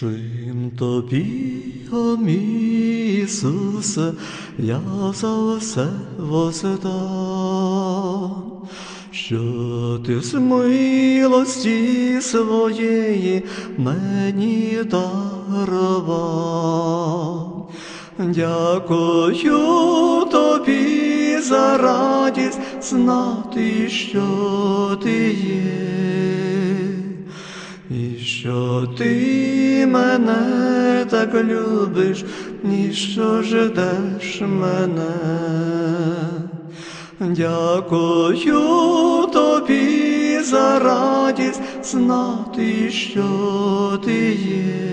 Чим тобі, о Ісусе, я за все воздам, що ти з милості своєї мені дарував. Дякую тобі за радість знати, що ти є. І що ти мене так любиш, ніщо ждеш мене. Дякую тобі за радість знати, що ти є.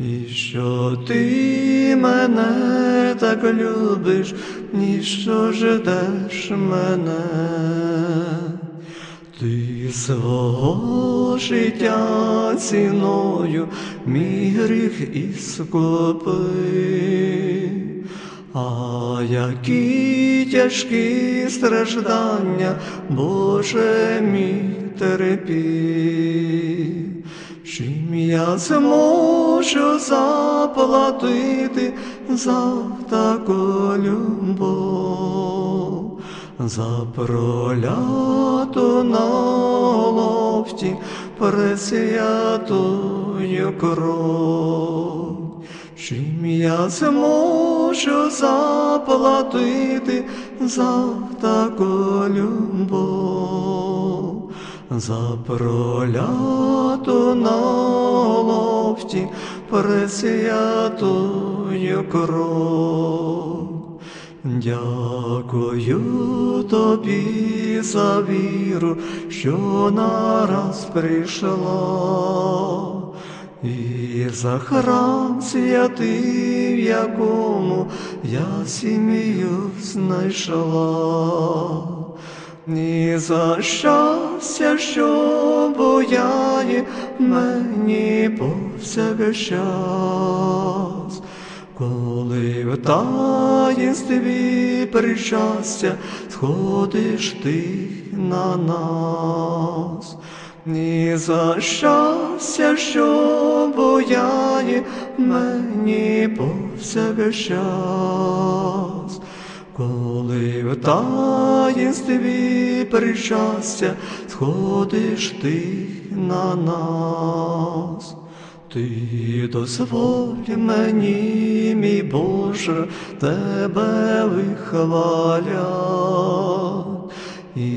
І що ти мене так любиш, ніщо ждеш мене. Ти свого життя ціною мій гріх іскупи, а які тяжкі страждання, Боже мій терпі, чим я зможу заплатити за таку любов за проляту на лофті пресвятую кров. Чим я зможу заплатити за таку любов, за проляту на лофті пресвятую кров. Дякую тобі за віру, що нараз прийшла, і за храм святий, в якому я сім'ю знайшла, і за щастя, що бояє мені повсякчас. Коли в таїнстві причастя сходиш ти на нас, ні за щастя, що бояє мені повсякчас. Коли в таїнстві причастя сходиш ти на нас. Ти дозволь мені, мій Боже, тебе вихвалять, і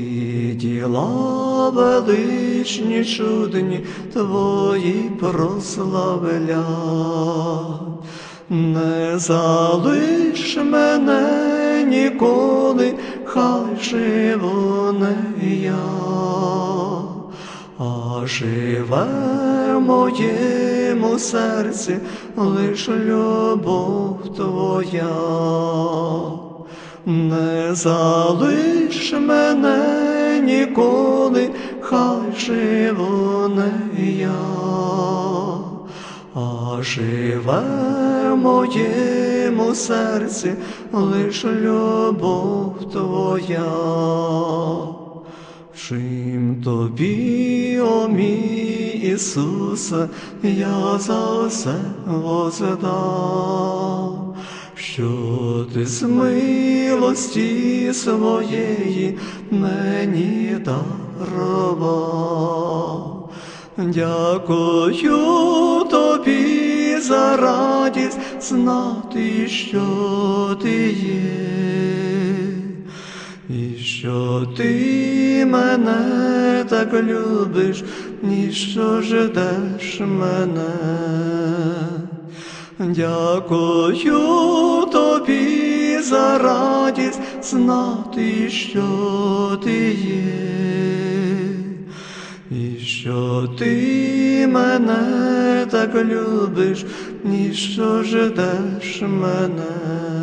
діла величні, чудні твої прославлять. Не залиш мене ніколи, хай живу не я а живе в моєму серці лиш любов твоя, не залиш мене ніколи, хай живу не я, а живе моєму серці лиш любов твоя. Чим тобі, о Ісусе, я за все воздам, що ти з милості своєї мені дарував. Дякую тобі за радість знати, що ти є. І що ти мене так любиш, ніщо ждеш мене. Дякую тобі за радість знати, що ти є. І що ти мене так любиш, ніщо ждеш мене.